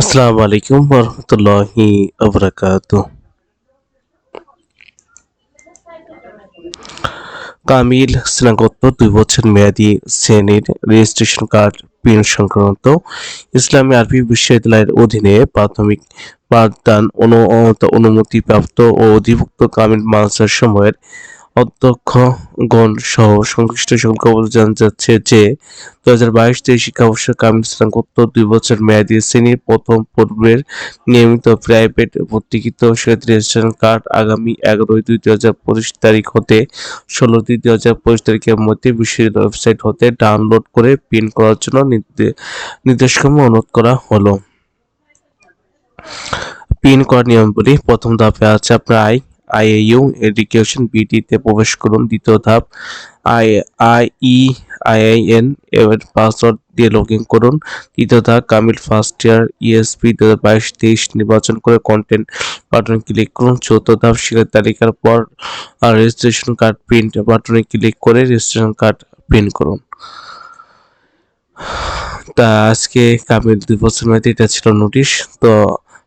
আসসালামু আলাইকুম রহমতুল্লাহি আবরাকাত কামিল স্নাতকোত্তর দুই বছর মেয়াদি শ্রেণির রেজিস্ট্রেশন কার্ড প্রিন্ট সংক্রান্ত ইসলামী আরবি বিশ্ববিদ্যালয়ের অধীনে প্রাথমিক পাঠদান অনু অনুমতিপ্রাপ্ত ও অধিভুক্ত কামিল মাদ্রাসার সময়ের অধ্যক্ষগণ সহ সংশ্লিষ্ট সকলকে অবগত জানা যাচ্ছে যে দু হাজার বাইশ তেইশ শিক্ষাবর্ষে কামিল স্নাতকোত্তর দুই বছর মেয়াদী শ্রেণির প্রথম পর্বের নিয়মিত প্রাইভেট ভর্তিকৃত সহিত রেজিস্ট্রেশন কার্ড আগামী এগারোই দুই দুই হাজার পঁচিশ তারিখ হতে ষোলো দুই দুই হাজার পঁচিশ তারিখের মধ্যে বিশ্ববিদ্যালয় ওয়েবসাইট হতে ডাউনলোড করে প্রিন্ট করার জন্য নির্দে- নির্দেশক্রমে অনুরোধ করা হলো। পিন করার নিয়মগুলি প্রথম ধাপে আছে আপনার আই আইএইউ এডুকেশন বিডিতে প্রবেশ করুন। দ্বিতীয় ধাপ, আই আই ই আইআইএন এর পাসওয়ার্ড দিয়ে লগ ইন করুন। তৃতীয় ধাপ, কামিল ফার্স্ট ইয়ার ইএসপি দু হাজার বাইশ তেইশ নির্বাচন করে কন্টেন্ট বাটনে ক্লিক করুন। চতুর্থ ধাপ, শিক্ষার তালিকার পর রেজিস্ট্রেশন কার্ড প্রিন্ট বাটনে ক্লিক করে রেজিস্ট্রেশন কার্ড প্রিন্ট করুন। তা আজকে কামিল দুই বছর মেয়াদী এটা ছিল নোটিশ তো